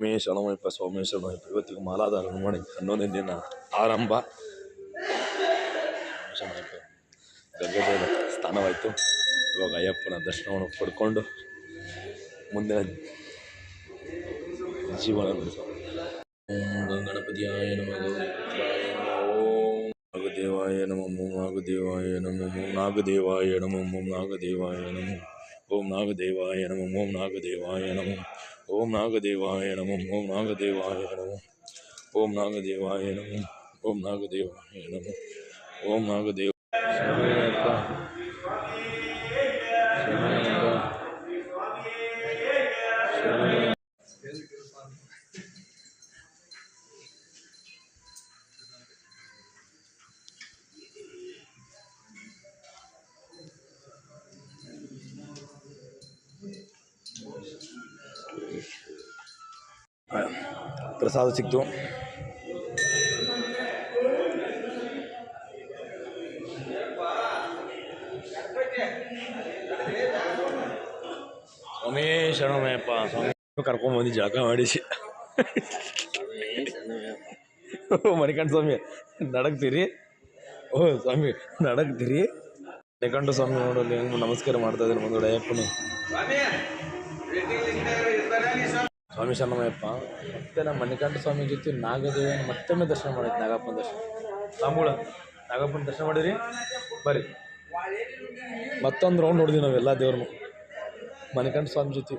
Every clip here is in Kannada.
ಸ್ವಾಮಿ ಶರಣಮಯ್ಯಪ್ಪ ಇವತ್ತಿಗೆ ಮಾಲಾಧಾರಣ ಮಾಡಿ ಹನ್ನೊಂದನೇ ದಿನ ಆರಂಭ. ಗಂಗಾದೇವ ಸ್ಥಾನವಾಯಿತು. ಇವಾಗ ಅಯ್ಯಪ್ಪನ ದರ್ಶನವನ್ನು ಪಡ್ಕೊಂಡು ಮುಂದಿನ ಜೀವನ ಓಂ ಗಣಪತಿಯಾಯ ಓಂ ನಾಗದೇವಾಯ ನಮಃ. ನಾಗದೇವಾಯ ನಮಃ. ನಾಗದೇವಾಯ ನಾಗದೇವಾಯ ನಮಃ. ಓಂ ನಾಗದೇವಾಯ ನಮಃ. ಓಂ ನಾಗದೇವಾಯ ನಮಃ. ஓம் நாகதேவாய நமம் ஓம் நாகதேவாய நமம் ஓம் நாகதேவாய நமம் ஓம் நாகதேவாய நமம் ஓம் நாகதேவ ಪ್ರಸಾದ ಸಿಕ್ತು ಸ್ವಾಮಿ ಶರಣಮಯ್ಯಪ್ಪ ಸ್ವಾಮಿ ಕರ್ಕೊಂಬಂದು ಜಳಕ ಮಾಡಿಸಿ ಓ ಮಣಿಕಂಠ ಸ್ವಾಮಿ ನಡಗ್ತೀರಿ ಓ ಸ್ವಾಮಿ ನಡಗ್ತೀರಿ ಮಣಿಕಂಠ ಸ್ವಾಮಿ ನೋಡಲ್ಲಿ ಹೆಂಗೆ ನಮಸ್ಕಾರ ಮಾಡ್ತಾ ಇದ್ದಾರೆ ಮುಂದೊಡೆ ಅಯ್ಯಪ್ಪನು ಸ್ವಾಮಿ ಶರಣಮಯ್ಯಪ್ಪ ಮತ್ತೆ ನಮ್ಮ ಮಣಿಕಂಠ ಸ್ವಾಮಿ ಜೊತೆ ನಾಗದೇವನ ಮತ್ತೊಮ್ಮೆ ದರ್ಶನ ಮಾಡಿದ್ವಿ ನಾಗಪ್ಪನ ದರ್ಶನ. ತಾಂಬೂಳ ನಾಗಪ್ಪನ ದರ್ಶನ ಮಾಡಿರಿ, ಬರ್ರಿ. ಮತ್ತೊಂದು ರೌಂಡ್ ಹೊಡೆದಿವಿ ನಾವೆಲ್ಲ ದೇವ್ರನ್ನು. ಮಣಿಕಂಠ ಸ್ವಾಮಿ ಜೊತೆ.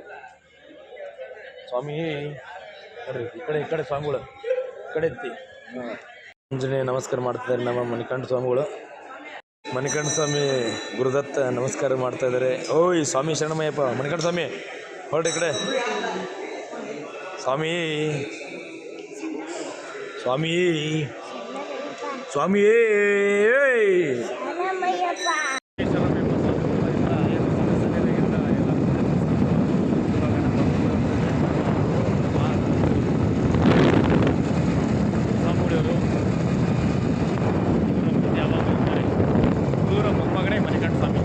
ಸ್ವಾಮಿ, ಬರ್ರಿ, ಈ ಕಡೆ ಈ ಕಡೆ ಸ್ವಾಮಿಗಳು, ಈ ಕಡೆ ಎತ್ತಿ ಆಂಜನೇಯ ನಮಸ್ಕಾರ ಮಾಡ್ತಿದ್ದಾರೆ ನಮ್ಮ ಮಣಿಕಂಠ ಸ್ವಾಮಿಗಳು. ಮಣಿಕಂಠ ಸ್ವಾಮಿ, ಗುರುದತ್ತ ನಮಸ್ಕಾರ ಮಾಡ್ತಾ ಇದ್ದಾರೆ. ಓಯ್, ಸ್ವಾಮಿ ಶರಣಮಯ್ಯಪ್ಪ ಮಣಿಕಂಠ ಸ್ವಾಮಿ, ಹೊರಡಿ ಈ ಕಡೆ. ಸ್ವಾಮಿ. ಸ್ವಾಮಿಯೇ ಸ್ವಾಮಿಯೇ. ಮನೆ ಸ್ವಾಮಿ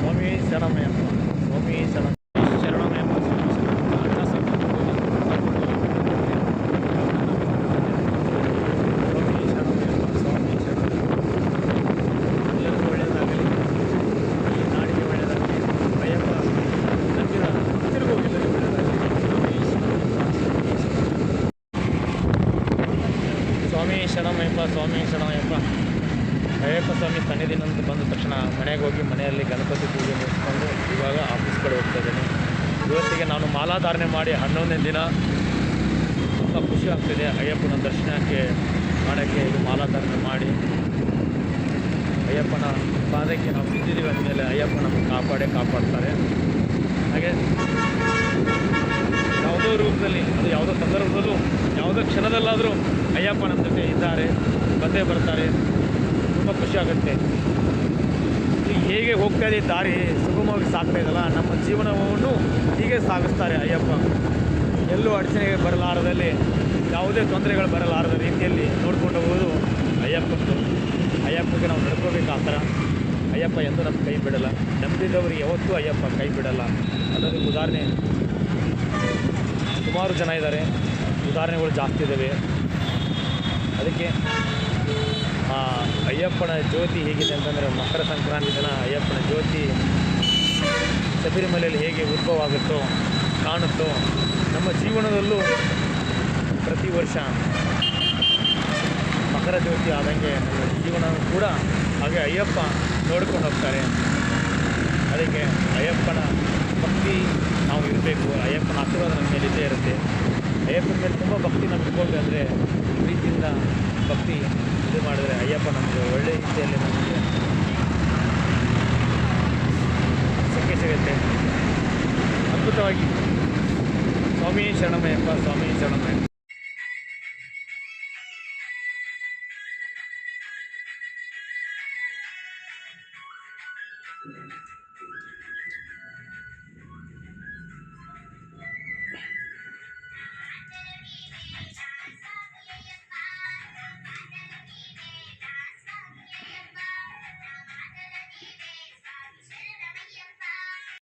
ಸ್ವಾಮಿ ಶರಣಮಯ್ಯ. ಅಯ್ಯಪ್ಪ ಸ್ವಾಮಿ ಸನ್ನಿಧಿನಂತ ಬಂದ ತಕ್ಷಣ ಮನೆಗೆ ಹೋಗಿ ಮನೆಯಲ್ಲಿ ಗಣಪತಿ ಪೂಜೆ ಮುಗಿಸ್ಕೊಂಡು ಇವಾಗ ಆಫೀಸ್ ಕಡೆ ಹೋಗ್ತಾ ಇವತ್ತಿಗೆ ನಾನು ಮಾಲಾಧಾರಣೆ ಮಾಡಿ ಹನ್ನೊಂದನೇ ದಿನ ತುಂಬ ಖುಷಿ ಆಗ್ತಿದೆ. ಅಯ್ಯಪ್ಪನ ದರ್ಶನಕ್ಕೆ ಮಾಡೋಕ್ಕೆ ಇದು ಮಾಲಾಧಾರಣೆ ಮಾಡಿ. ಅಯ್ಯಪ್ಪನ ಪಾದಕ್ಕೆ ನಾವು ಬಿದ್ದಿದ್ದೀವಿ ಅಂದಮೇಲೆ ಅಯ್ಯಪ್ಪ ನಮ್ಮ ಕಾಪಾಡೇ ಕಾಪಾಡ್ತಾರೆ. ಹಾಗೆ ಯಾವುದೋ ರೂಪದಲ್ಲಿ, ಅದು ಯಾವುದೋ ಸಂದರ್ಭದಲ್ಲೂ, ಯಾವುದೋ ಕ್ಷಣದಲ್ಲಾದರೂ ಅಯ್ಯಪ್ಪ ನಮ್ಮ ಜೊತೆ ಇದ್ದಾರೆ, ಬಂದೇ ಬರ್ತಾರೆ. ತುಂಬ ಖುಷಿ ಆಗುತ್ತೆ. ಹೇಗೆ ಹೋಗ್ತಾ ಇದೆ ದಾರಿ ಸುಗಮವಾಗಿ ಸಾಗ್ತಾ ಇದಲ್ಲ ನಮ್ಮ ಜೀವನವನ್ನು ಹೀಗೆ ಸಾಗಿಸ್ತಾರೆ ಅಯ್ಯಪ್ಪ. ಎಲ್ಲೂ ಅಡಚಣೆಗೆ ಬರಲಾರದಲ್ಲಿ, ಯಾವುದೇ ತೊಂದರೆಗಳು ಬರಲಾರದ ರೀತಿಯಲ್ಲಿ ನೋಡ್ಕೊಂಡು ಹೋಗೋದು ಅಯ್ಯಪ್ಪಂದು ಅಯ್ಯಪ್ಪಗೆ ನಾವು ನಡ್ಕೋಬೇಕು ಆ ಥರ. ಅಯ್ಯಪ್ಪ ಎಂದೂ ನಮ್ಮ ಕೈ ಬಿಡಲ್ಲ. ನಂಬಿದವರಿಗೆ ಯಾವತ್ತೂ ಅಯ್ಯಪ್ಪ ಕೈ ಬಿಡಲ್ಲ. ಅನ್ನೋದು ಉದಾಹರಣೆ. ಸುಮಾರು ಜನ ಇದ್ದಾರೆ. ಉದಾಹರಣೆಗಳು ಜಾಸ್ತಿ ಇದ್ದಾವೆ ಅದಕ್ಕೆ ಅಯ್ಯಪ್ಪನ ಜ್ಯೋತಿ ಹೇಗಿದೆ ಅಂತಂದರೆ ಮಕರ ಸಂಕ್ರಾಂತಿ ದಿನ ಅಯ್ಯಪ್ಪನ ಜ್ಯೋತಿ ಶಬರಿಮಲೆಯಲ್ಲಿ ಹೇಗೆ ಉದ್ಭವ ಆಗುತ್ತೋ, ಕಾಣುತ್ತೋ, ನಮ್ಮ ಜೀವನದಲ್ಲೂ ಪ್ರತಿ ವರ್ಷ ಮಕರ ಜ್ಯೋತಿ ಆದಂಗೆ ನಮ್ಮ ಜೀವನ ಕೂಡ ಹಾಗೆ ಅಯ್ಯಪ್ಪ ನೋಡ್ಕೊಂಡು ಹೋಗ್ತಾರೆ. ಅದಕ್ಕೆ ಅಯ್ಯಪ್ಪನ ಪರವಾಗಿ ಸ್ವಾಮಿ ಶರಣಮೆ ಎಂಬ ಸ್ವಾಮಿ ಶರಣಮೆ Thank you.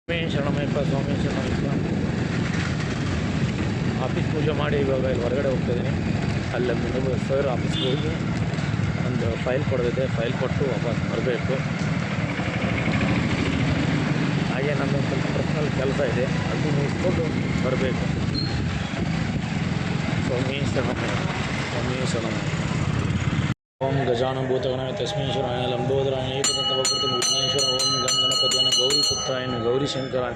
ಶರಣಮಯ್ಯಪ್ಪ ಸ್ವಾಮಿ ಶರಣಮಯ್ಯಪ್ಪ ಆಫೀಸ್ ಪೂಜೆ ಮಾಡಿ ಇವಾಗ ಇಲ್ಲಿ ಹೊರಗಡೆ ಹೋಗ್ತಾ ಇದ್ದೀನಿ ಅಲ್ಲಿ ಮುಂದೆ ಸರ್ ಆಫೀಸ್ಗೆ ಹೋಗಿ ಒಂದು ಫೈಲ್ ಕೊಡೋದಿದೆ. ಫೈಲ್ ಕೊಟ್ಟು ವಾಪಸ್ ಬರಬೇಕು. ಹಾಗೆ ನನ್ನೊಂದು ಸ್ವಲ್ಪ ಪರ್ಸ್ನಲ್ ಕೆಲಸ ಇದೆ. ಅದು ಮುಗಿಸ್ಕೊಂಡು ಬರಬೇಕು. ಸ್ವಾಮಿ ಶರಣಮ ಸ್ವಾಮಿ ಓಂ ಗಜಾನಂ ಭೂತಗಣಾಯ ತಸ್ಮೇಶ್ವರಾಯ ಲಂಬೋದರಾಯ ಏಕದಂತ ವಕೃತ ವಿಘ್ನೇಶ್ವರ ಓಂ ಗಂ ಗಣಪತಿಯನ ಗೌರಿ ಪುತ್ರಾಯನ ಗೌರಿ ಶಂಕರಾಯ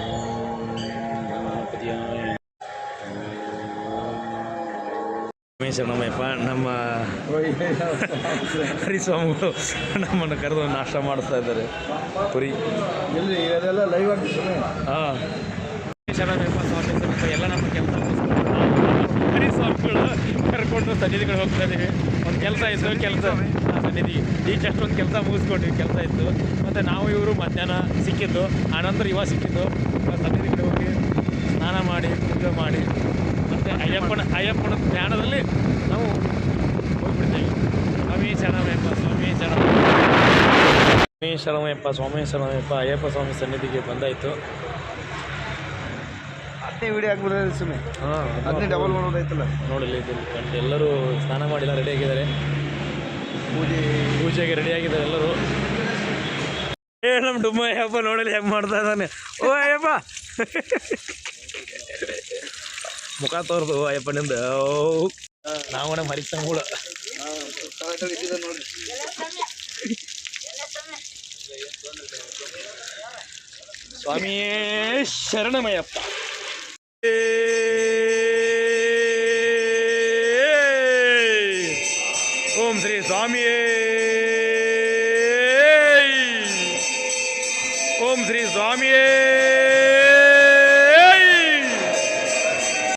ನಮ್ಮಯ್ಯಪ್ಪ ಗಂ ಗಣಪತಿಯಾಯ ಸ್ವಾಮಿ ಶರಣಮಯ್ಯಪ್ಪ ನಮ್ಮ ಹರಿಸ್ವಾಮಿಗಳು ನಮ್ಮನ್ನು ಕರೆದು ನಾಷ್ಟ ಮಾಡಿಸ್ತಾ ಇದ್ದಾರೆ. ಪುರಿ. ಎಲ್ಲಿ? ಅದೆಲ್ಲ ಲೈವ್ ಆಗಿ ಹಾಂ. ಎಲ್ಲ ನಮ್ಮ ಕೆಲಸ ಹರಿಸ್ವಾಮಿಗಳು ಕರ್ಕೊಂಡು ಸನ್ನಿಧಿಗಳು ಹೋಗ್ತಾ ಇದ್ದೀವಿ. ಕೆಲಸ ಇತ್ತು, ಕೆಲಸ. ಈಗ ಜಸ್ಟ್ ಒಂದು ಕೆಲಸ ಮುಗಿಸ್ಕೊಟ್ವಿ ಕೆಲಸ ಇತ್ತು. ಮತ್ತು ನಾವು ಇವರು ಮಧ್ಯಾಹ್ನ ಸಿಕ್ಕಿದ್ದು, ಆನಂತರ ಇವಾಗ ಸಿಕ್ಕಿದ್ದು. ಸನ್ನಿಧಿ ಕಡೆ ಹೋಗಿ ಸ್ನಾನ ಮಾಡಿ, ಪೂಜೆ ಮಾಡಿ. ಮತ್ತು ಅಯ್ಯಪ್ಪನ ಅಯ್ಯಪ್ಪನ ಧ್ಯಾನದಲ್ಲಿ ನಾವು ಹೋಗ್ಬಿಡ್ತೇವೆ. ಸ್ವಾಮಿ ಶರಣಮಯ್ಯಪ್ಪ ಸ್ವಾಮಿ ಶರಣಪ್ಪ ಸ್ವಾಮಿ ಶರಣಮಯ್ಯಪ್ಪ ಸ್ವಾಮಿ ಶರಣಮಯ್ಯಪ್ಪ ಅಯ್ಯಪ್ಪ ಸ್ವಾಮಿ ಸನ್ನಿಧಿಗೆ ಬಂದಾಯಿತು. ಹತ್ತನೇ ವಿಡಿಯೋ ಹಾಕ್ಬಿಡ್ತಾರೆ ಸುಮ್ಮನೆ. ಹಾಂ ಅದನ್ನೇ ಡಬಲ್ ಮಾಡೋದೈತಲ್ಲ ನೋಡಲಿ ಇಲ್ಲಿ ಕಂಡು ಎಲ್ಲರೂ ಸ್ನಾನ ಮಾಡಿಲ್ಲ ರೆಡಿ ಆಗಿದ್ದಾರೆ. ಪೂಜೆ. ಪೂಜೆಗೆ ರೆಡಿ ಆಗಿದ್ದಾರೆ ಎಲ್ಲರೂ. ಏ ನಮ್ಮ ಡುಮ್ಮ ಅಯ್ಯಪ್ಪ ನೋಡಲಿ ಹೆಂಗೆ ಮಾಡ್ತಾ ಇದ್ದಾನೆ. ಓ ಅಯ್ಯಪ್ಪ. ಮುಖ ತೋರ್ದು ಅಯ್ಯಪ್ಪನಿಂದ ಓ ನಾವು ನಮ್ಮ ಹರಿಸಂಗುಳ ನೋಡಿ ಸ್ವಾಮಿಯೇ ಶರಣಮಯ್ಯಪ್ಪ. ಓಂ ಶ್ರೀ ಸ್ವಾಮಿಯೇ ಓಂ ಶ್ರೀ ಸ್ವಾಮಿಯೇ